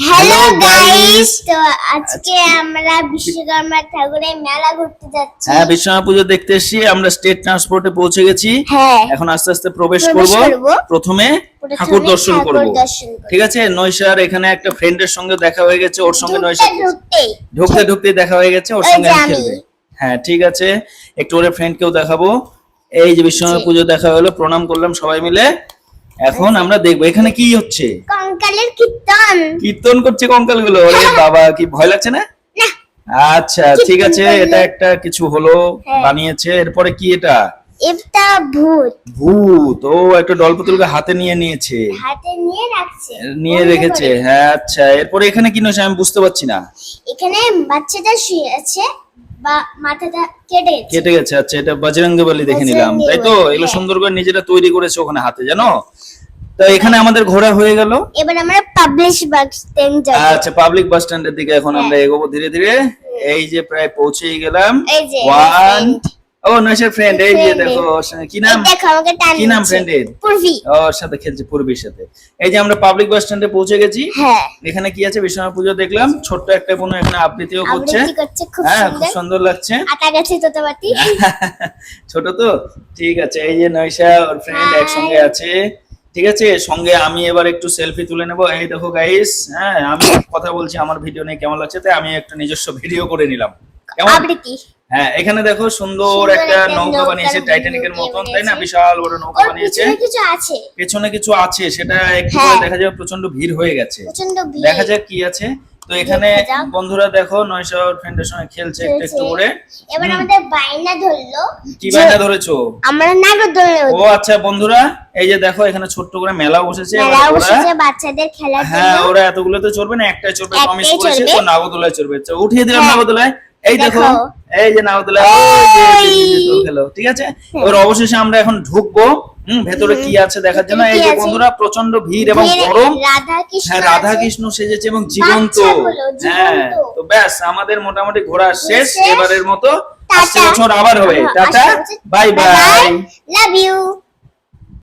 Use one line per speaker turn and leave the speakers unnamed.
Hello guys তো আজকে আমরা বিশ্বকর্মা ঠাকুরের মেলা ঘুরতে যাচ্ছি।
হ্যাঁ বিশ্বনাথ পুজো দেখতে এসেছি। আমরা স্টেট ট্রান্সপোর্টে পৌঁছে গেছি।
হ্যাঁ।
এখন আস্তে আস্তে প্রবেশ করব। প্রথমে ঠাকুর দর্শন করব। ঠিক আছে? নৈশার এখানে একটা ফ্রেন্ডের সঙ্গে দেখা হয়ে গেছে। ওর সঙ্গে
ঢুকতে
নৈশার ঢুকতে ঢুকতে দেখা হয়ে গেছে। ওর সঙ্গে। খেলবে। হ্যাঁ ঠিক আছে। একটু ওর ফ্রেন্ডকেও দেখাবো। এই যে বিশ্বনাথ
জি।
পুজো দেখা হলো প্রণাম করলাম সবাই মিলে। এখন আমরা দেখব। এখানে কি হচ্ছে?
কঙ্কালের কীর্তন।
কীর্তন করছে কঙ্কালগুলো বাবা কি ভয় লাগছে না? আচ্ছা ঠিক আছে এটা একটা কিছু হলো
হ্যাঁ।
বানিয়েছে এরপরে কি এটা?
এটা ভূত।
ভূত ও একটা ডল পুতুলকে হাতে নিয়ে নিয়েছে।
হাতে নিয়ে রাখছে।
নিয়ে রেখেছে হ্যাঁ আচ্ছা এরপরে এখানে কি নয় আমি বুঝতে পারছি না।
এখানে বাচ্চাটা শুয়ে আছে বা মাথাটা কেটে গেছে।
কেটে গেছে আচ্ছা এটা বজরঙ্গী বলি দেখে নিলাম। তাই তো? এগুলো
হ্যাঁ।
সুন্দর করে নিজেরা তৈরি করেছে ওখানে হাতে জানো? তো এখানে আমাদের ঘোরা হয়ে গেল।
এবার আমরা পাবলিশ বাস স্ট্যান্ড যাব।
আচ্ছা পাবলিক বাস স্ট্যান্ডের দিকে এখন আমরা এগোবো ধীরে ধীরে। এই যে প্রায় পৌঁছেই গেলাম। ওয়ান ও নৈশের ফ্রেন্ড এই যে দেখো কি নাম? কি নাম। ফ্রেন্ডের
পূর্বী।
ওর সাথে খেলছে পূর্বীর সাথে। এই যে আমরা পাবলিক বাস স্ট্যান্ডে পৌঁছে গেছি।
হ্যাঁ।
এখানে কি আছে? বিশ্বনাথ পুজো দেখলাম। ছোট্ট একটা বোন এখানে আবৃত্তিও করছে। হ্যাঁ খুব
সুন্দর।
সুন্দর লাগছে।
আটা গেছে তোতাবাতি
ছোট তো? ঠিক আছে এই যে নৈশা ওর ফ্রেন্ড একসঙ্গে আছে। ঠিক আছে? সঙ্গে আমি এবার একটু সেলফি তুলে নেব। এই দেখো গাইস হ্যাঁ আমি কথা বলছি আমার ভিডিও নিয়ে কেমন লাগছে? তাই আমি একটা নিজস্ব ভিডিও করে নিলাম। কেমন? হ্যাঁ এখানে দেখো সুন্দর একটা নৌকা বানিয়েছে
টাইটানিক
টাইটানিকের মতন তাই না? বিশাল বড় নৌকা বানিয়েছে।
পিছনে কিছু আছে।
সেটা একটু
হ্যাঁ।
দেখা যাবে প্রচণ্ড ভিড় হয়ে গেছে। দেখা যাক কি আছে। তো এখানে। বন্ধুরা দেখো নয়শো ফ্রেন্ডের সঙ্গে খেলছে একটু একটু করে।
এবার আমাদের বাইনা ধরলো।
কি বায়না ধরেছো?
আমরা নাগরদোলনা
ও আচ্ছা বন্ধুরা এই যে দেখো এখানে ছোট্ট করে মেলা বসেছে
মেলা বসেছে বাচ্চাদের খেলার জন্য।
হ্যাঁ ওরা এতগুলো তো চড়বে না একটাই চড়বে
একটাই
প্রমিস করেছে। তো নাগরদোলায় চড়বে। তো উঠিয়ে দিলাম
হ্যাঁ।
নাগরদোলায়। এই দেখো। এই যে নাগরদোলায় ওই! যে খেলো ঠিক আছে? এবার অবশেষে আমরা এখন ঢুকবো। হুম ভেতরে কি আছে দেখার জন্য? এই যে বন্ধুরা প্রচণ্ড ভিড় এবং গরম।
রাধা কৃষ্ণ
হ্যাঁ রাধা কৃষ্ণ সেজেছে এবং জীবন্ত। হ্যাঁ তো ব্যাস আমাদের মোটামুটি ঘোরা শেষ। এবারের মতো। আসছে বছর আবার হবে। Tata. Bye bye.
Love you.